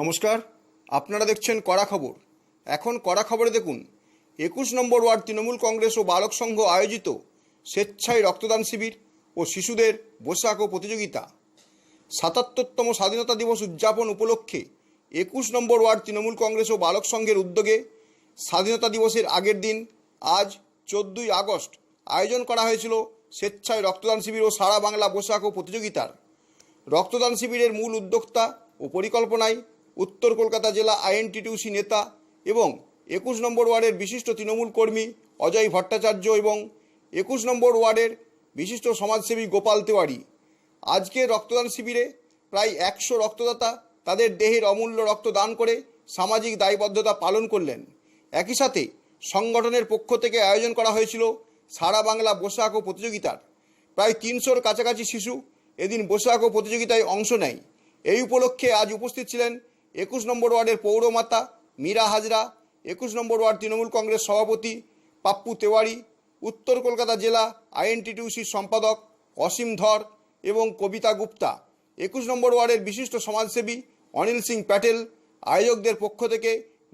নমস্কার, আপনারা দেখছেন কড়া খবর। এখন কড়া খবরে দেখুন, একুশ নম্বর ওয়ার্ড তৃণমূল কংগ্রেস ও বালক সংঘ আয়োজিত স্বেচ্ছায় রক্তদান শিবির ও শিশুদের পোশাক ও প্রতিযোগিতা। সাতাত্তরতম স্বাধীনতা দিবস উদযাপন উপলক্ষে একুশ নম্বর ওয়ার্ড তৃণমূল কংগ্রেস ও বালক সংঘের উদ্যোগে স্বাধীনতা দিবসের আগের দিন, আজ চোদ্দই আগস্ট, আয়োজন করা হয়েছিল স্বেচ্ছায় রক্তদান শিবির ও সারা বাংলা পোশাক ও প্রতিযোগিতার। রক্তদান শিবিরের মূল উদ্যোক্তা ও পরিকল্পনায় উত্তর কলকাতা জেলা আইএনটিটিউসি নেতা এবং একুশ নম্বর ওয়ার্ডের বিশিষ্ট তৃণমূল কর্মী অজয় ভট্টাচার্য এবং একুশ নম্বর ওয়ার্ডের বিশিষ্ট সমাজসেবী গোপাল তেওয়ারি। আজকের রক্তদান শিবিরে প্রায় একশো রক্তদাতা তাদের দেহের অমূল্য রক্ত দান করে সামাজিক দায়বদ্ধতা পালন করলেন। একই সাথে সংগঠনের পক্ষ থেকে আয়োজন করা হয়েছিল সারা বাংলা পোশাক ও প্রতিযোগিতার। প্রায় তিনশোর কাছাকাছি শিশু এদিন পোশাক ও প্রতিযোগিতায় অংশ নেয়। এই উপলক্ষে আজ উপস্থিত ছিলেন একুশ নম্বর ওয়ার্ডের পৌরমাতা মীরা হাজরা, একুশ নম্বর ওয়ার্ড তৃণমূল কংগ্রেস সভাপতি পাপ্পু তেওয়ারি, উত্তর কলকাতা জেলা আইএনটিটিউসির সম্পাদক অসীম ধর এবং কবিতা গুপ্তা। একুশ নম্বর ওয়ার্ডের বিশিষ্ট সমাজসেবী অনিল সিং প্যাটেল, আয়োজকদের পক্ষ থেকে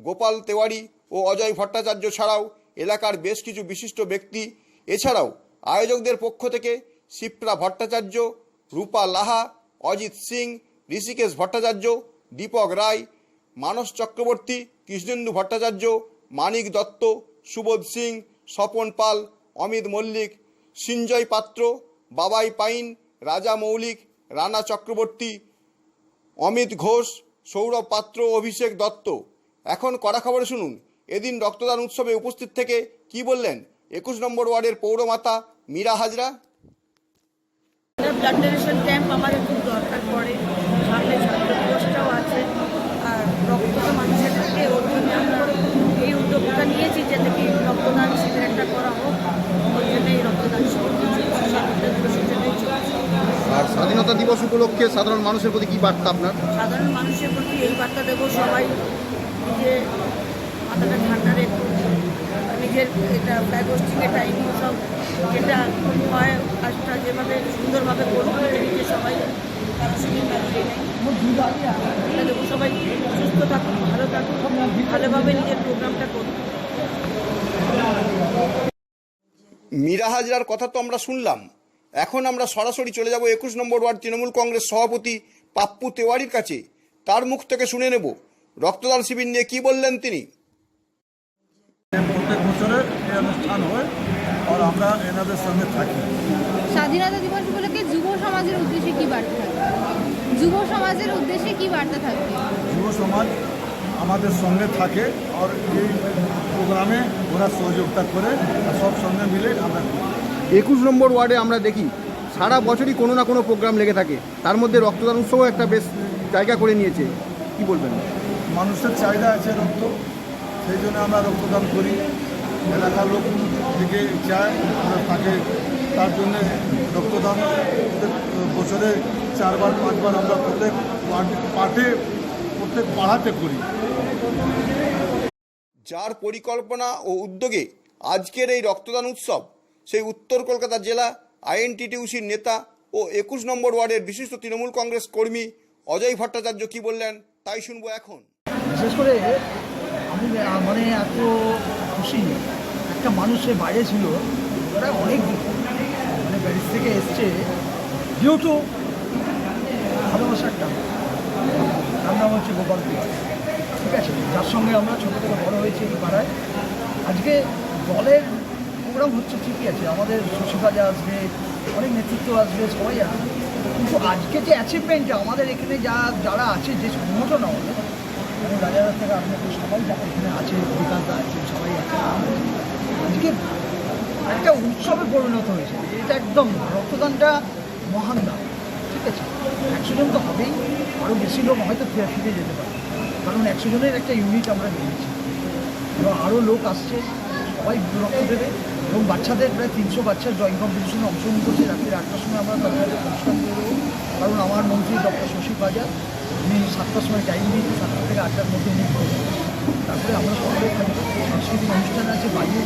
গোপাল তেওয়ারি ও অজয় ভট্টাচার্য ছাড়াও এলাকার বেশ কিছু বিশিষ্ট ব্যক্তি, এছাড়াও আয়োজকদের পক্ষ থেকে শিপ্রা ভট্টাচার্য, রূপা লাহা, অজিত সিং, ঋষিকেশ ভট্টাচার্য দীপক রায়, মানস চক্রবর্তী, কৃষ্ণেন্দু ভট্টাচার্য, মানিক দত্ত, সুবোধ সিং, স্বপন পাল, অমিত মল্লিক সিঞ্জয় পাত্র, বাবাই পাইন, রাজা মৌলিক, রানা চক্রবর্তী, অমিত ঘোষ, সৌরভ পাত্র, অভিষেক দত্ত। এখন কড়া খবর শুনুন, এদিন রক্তদান উৎসবে উপস্থিত থেকে কি বললেন একুশ নম্বর ওয়ার্ডের পৌরমাতা Mira Hazra? Blood donation camp আমাদের খুব দরকার পড়ে, সামনে ছাত্র দিবসটাও আছে আর রক্ত তো মানুষের থাকে ওর জন্য আমরা এই উদ্যোগটা নিয়েছি যাতে কি রক্তদান শিবির একটা করা হোক ওই জন্য এই রক্তদান শিবির চলছে স্বাধীনতা দিবসের জন্যই চলছে আর স্বাধীনতা দিবস উপলক্ষে সাধারণ মানুষের প্রতি কি বার্তা আপনার? সাধারণ মানুষের প্রতি এই বার্তা দেবো সবাই যে মাথাটা ঠান্ডা রেখো নিজের এটা ফ্ল্যাগ হোস্টিংয়ের টাইমিং সব যেটা হয় কাজটা যেভাবে সুন্দরভাবে করব নিজে সবাই এটা দেবো সবাই সুস্থ থাকুন ভালো থাকুন ভালোভাবে নিজের প্রোগ্রামটা করুন মীরা হাজরার কথা তো আমরা শুনলাম। এখন আমরা সরাসরি চলে যাব একুশ নম্বর ওয়ার্ড তৃণমূল কংগ্রেস সভাপতি পাপ্পু তেওয়ারির কাছে। তার মুখ থেকে শুনে নেব। রক্তদান শিবির নিয়ে কি বললেন তিনি? প্রত্যেক বছরের এই অনুষ্ঠান হয় আর আমরা এনাদের সঙ্গে থাকি। স্বাধীনতা দিবস উপলক্ষে যুব সমাজের উদ্দেশ্যে কি বার্তা থাকবে? যুব সমাজের উদ্দেশ্যে কি বার্তা থাকবে? যুব সমাজ আমাদের সঙ্গে থাকে আর এই প্রোগ্রামে ওরা সহযোগিতা করে সব সঙ্গে মিলে আমরা। একুশ নম্বর ওয়ার্ডে আমরা দেখি সারা বছরই কোনো না কোনো প্রোগ্রাম লেগে থাকে। তার মধ্যে রক্তদান উৎসবও একটা বেশ জায়গা করে নিয়েছে। কি বলবেন? মানুষের চাহিদা আছে রক্ত সেই জন্য আমরা রক্তদান করি। এলাকার লোক থেকে চায় আমরা তাকে তার জন্য রক্তদান বছরে চারবার পাঁচবার আমরা প্রত্যেক পাঠে প্রত্যেক পাড়াতে করি। যার পরিকল্পনা ও উদ্যোগে আজকের এই রক্তদান উৎসব সেই উত্তর কলকাতা জেলা আইএনটিটিউসির নেতা ও একুশ নম্বর ওয়ার্ডের বিশিষ্ট তৃণমূল কংগ্রেস কর্মী অজয় ভট্টাচার্য কি বললেন, তাই শুনব এখন। বিশেষ করে আমি মানে এত খুশি একটা মানুষ সে বাইরে ছিল ওরা অনেক মানে প্যারিস থেকে এসছে, যেহেতু ভালোবাসার টান তার নাম হচ্ছে গোপাল ঠিক আছে, যার সঙ্গে আমরা ছোটো থেকে বড় হয়েছি এই পাড়ায়। আজকে দলের প্রোগ্রাম হচ্ছে ঠিকই আছে, আমাদের শশীকাজা আসবে, অনেক নেতৃত্ব আসবে, সবাই আসবে। কিন্তু আজকে যে অ্যাচিভমেন্টটা আমাদের এখানে যা, যারা আছে, যে সংগঠন আমাদের মানে রাজারা থেকে আপনাদের সবাই যারা এখানে আছে বিকাশদা আছে, সবাই আছে। আজকে একটা উৎসবে পরিণত হয়েছে, এটা একদম রক্তদানটা মহান দান, ঠিক আছে? একশো জন তো হবেই আরও বেশি লোক হয়তো ফিরে যেতে পারে, কারণ একশো জনের একটা ইউনিট আমরা নিয়েছি। এবং আরও লোক আসছে, সবাই রক্ত দেবে। এবং বাচ্চাদের প্রায় তিনশো বাচ্চা ড্রয়িং কম্পিটিশনে অংশগ্রহণ করছে। রাত্রি আটটার সময় আমরা তাদের অনুষ্ঠান করে দেবো। কারণ আমার মন্ত্রী ডক্টর শশী বাজার উনি সাতটার সময় টাইম দিয়েছে সাতটা থেকে আটটার মধ্যে উনি তারপরে আমরা সকলে সাংস্কৃতিক অনুষ্ঠান আছে, বাজি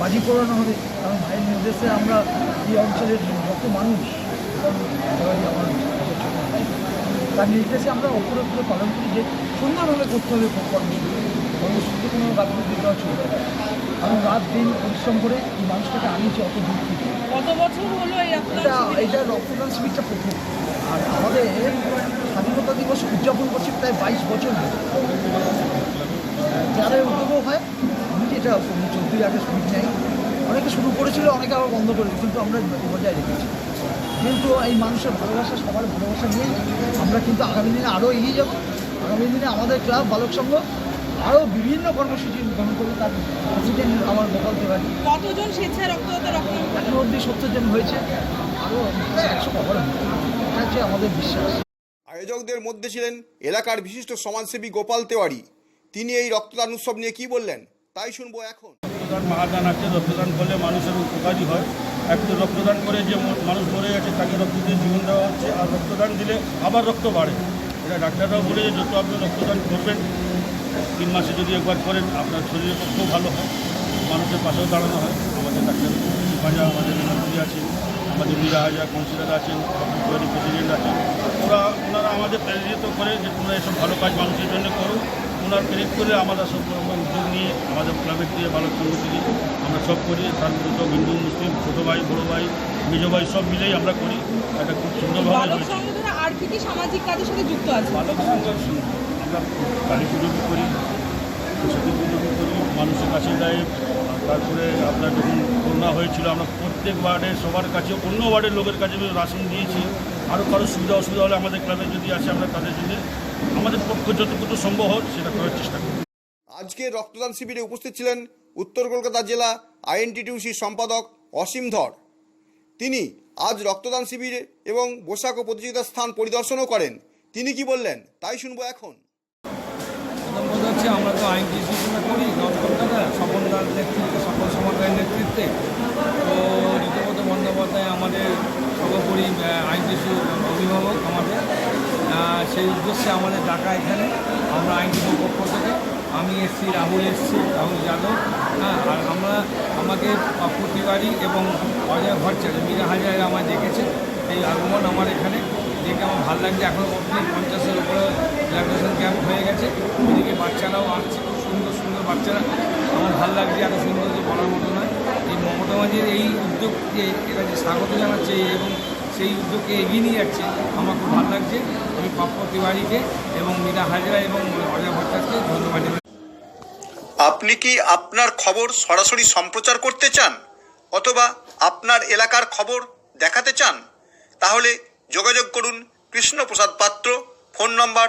বাজি পড়ানো হবে। কারণ ভাইয়ের নির্দেশে আমরা এই অঞ্চলের যত মানুষ তার নির্দেশে আমরা অপরে অপরে পালন করি যে সুন্দরভাবে করতে হবে কর্মসূচি। কোনো গাফিলতি দেওয়া চলবে কারণ রাত দিন পরিশ্রম করে এই মানুষটাকে আনিয়েছে অত দূর থেকে। কত বছর হলো এটা এটা রক্তদান শিবিরটা প্রথম। আর আমাদের স্বাধীনতা দিবস উদযাপন করছি প্রায় বাইশ বছর ধরে। যাদের উদ্যোগও হয় আমি যেটা চোদ্দই আগে শিবির নেই। অনেকে শুরু করেছিল অনেকে আবার বন্ধ করেছে কিন্তু আমরা বজায় রেখেছি। কিন্তু এই মানুষের ভালোবাসা সবার ভালোবাসা নিয়ে আমরা কিন্তু আগামী দিনে আরও এগিয়ে যাব। আগামী দিনে আমাদের ক্লাব বালক সংঘ আরও বিভিন্ন কর্মসূচি গ্রহণ করবে তার প্রেসিডেন্ট আমার গোপাল তিওয়ারি কতজন স্বেচ্ছায় রক্তদাতা রক্ত এখন অবধি সত্তর জন হয়েছে। আরও একশো কভার এটা হচ্ছে আমাদের বিশ্বাস। আয়োজকদের মধ্যে ছিলেন এলাকার বিশিষ্ট সমাজসেবী গোপাল তেওয়ারি। তিনি এই রক্তদান উৎসব নিয়ে কি বললেন তাই শুনব এখন। রক্তদান মহাদান আছে রক্তদান করলে মানুষের উপকারী হয়। একটু রক্তদান করে যে মানুষ মরে গেছে তাকে রক্ত দিয়ে জীবন দেওয়া হচ্ছে। আর রক্তদান দিলে আবার রক্ত বাড়ে। এটা ডাক্তাররাও বলে যে যত আপনি রক্তদান করবেন তিন মাসে যদি একবার করেন আপনার শরীরের পক্ষেও ভালো হয় মানুষের পাশেও দাঁড়ানো হয়। আমাদের ডাক্তার ভাজা আমাদের মন্ত্রী আছেন আমাদের মীরা হাজা কাউন্সিলর আছেন তৈরি প্রেসিডেন্ট আছেন। ওরা ওনারা আমাদের প্রেরিত করে যে তোমরা এসব ভালো কাজ মানুষের জন্য করো। ওনার প্রেরিত করে আমরা সব উদ্যোগ নিয়ে আমাদের ক্লাবের দিয়ে ভালো সঙ্গ থেকে আমরা সব করি। তার মধ্যে সব হিন্দু মুসলিম ছোটো ভাই বড়ো ভাই মেজ ভাই সব মিলেই আমরা করি। একটা খুব সুন্দরভাবে বালক আর কি সামাজিক কাজের সাথে যুক্ত আছে? বালক সংঘ আমরা কালী পুজো করি সরস্বতী পুজো করি, মানুষের কাছে যাই, তারপরে আপনার যখন করোনা হয়েছিল, আমরা প্রত্যেক ওয়ার্ডে, সবার কাছে, অন্য ওয়ার্ডের লোকের কাছে রাশন দিয়েছি। আরও কারও সুবিধা অসুবিধা হলে আমাদের ক্লাবে যদি আসে, আমরা তাদের জন্য, আমাদের পক্ষে যতটুকু সম্ভব হয় সেটা করার চেষ্টা করি আজকে রক্তদান শিবিরে উপস্থিত ছিলেন উত্তর কলকাতা জেলা আইএনটিটিউসির সম্পাদক অসীম ধর। তিনি আজ রক্তদান শিবিরে এবং বৈশাখ ও প্রতিযোগিতার স্থান পরিদর্শনও করেন। তিনি কি বললেন? তাই শুনব এখন। হচ্ছে আমরা তো আইন ডিসিশনে করি নর্থ কলকাতা স্বপনদার নেতৃত্বে সফল সমাদায়ের নেতৃত্বে। তো ঋতুপত বন্দ্যোপাধ্যায় আমাদের সর্বোপরি আহ, আইন শিশু অভিভাবক আমাদের। সেই উদ্দেশ্যে আমাদের ডাকা এখানে। আমরা আইন শিশু পক্ষ থেকে আমি এসছি রাহুল এসছি রাহুল যাদব। হ্যাঁ আর আমরা আমাকে প্রতিবারই এবং অজয় ভট্টাচার্য মীরা হাজার আমায় ডেকেছে এই আগমন আমার এখানে। দেখে আমার ভালো লাগছে। এখনও অবধি পঞ্চাশের উপরে হয়ে গেছে। ওদিকে বাচ্চারাও আসছে, খুব সুন্দর সুন্দর বাচ্চারা। আমার ভালো লাগছে, এত সুন্দর যে বলার মতো নয়। এই মমতা মাঝির এই উদ্যোগকে, এরা যে স্বাগত জানাচ্ছে এবং সেই উদ্যোগকে এগিয়ে নিয়ে যাচ্ছে, আমার খুব ভালো লাগছে। আমি পাপ্প তিওয়ারিকে এবং মীরা হাজরা এবং অজয় ভট্টাচার্যকে ধন্যবাদ আপনি কি আপনার খবর সরাসরি সম্প্রচার করতে চান? অথবা আপনার এলাকার খবর দেখাতে চান? তাহলে যোগাযোগ করুন Krishnaprasad Patra, phone number